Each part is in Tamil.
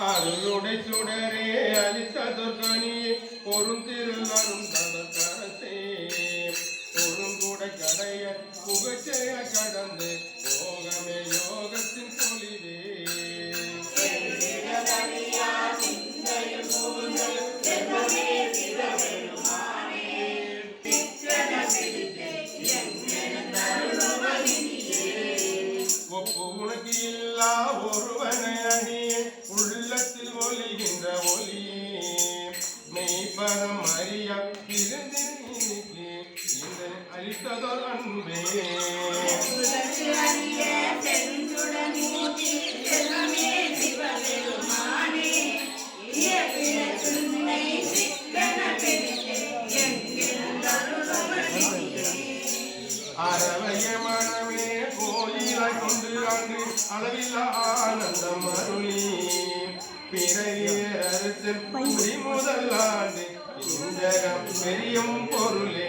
அருளுடை சுடரே அளித்ததொர்கனியே பொருள் திருளரும் தடத்தரசே பொருங்குட கடைய புகச்செய கடந்து யோகமே யோகத்தின் பொலிவே ஒப்பு உனக்கு இல்லா ஒரு இயற்பிழத்துன்னை சிக்கன பெருத்து எங்கிருந்தருளுமணியே அறவைய மனமே கோயிலாய் கொண்டு அங்கு அளவில்லா ஆனந்தம் அருளி பிறையறுத்து குடி முதல் ஆண்டு இந்தகம் பெரியும் பொருளே.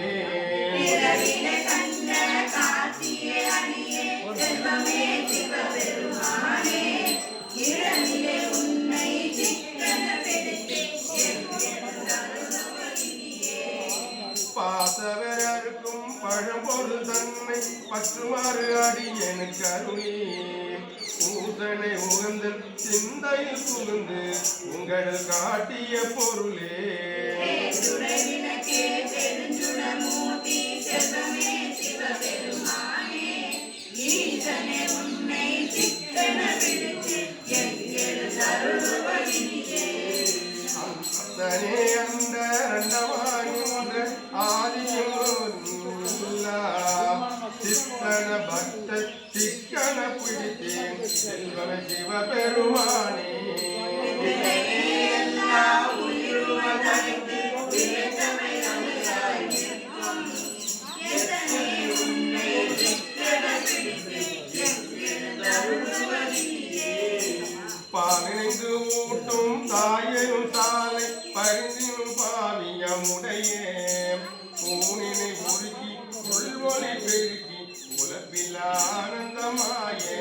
பாசவரருக்கும் பழம்பொருள் தன்னை பற்றுமாறு அடி எனக்கு அருளி பூசனை உகந்தல் சிந்தையில் புகுந்து உங்கள் காட்டிய பொருளே. பக்த சிக்கன பிடித்தேன். செல்வன சிவபெருமானே. தாயனும் சாலை பரிந்தினும் பாவியமுடைய பூனினை உருக்கி உள்வொலி பெருக்கி உலப்பில் ஆனந்தமாயே.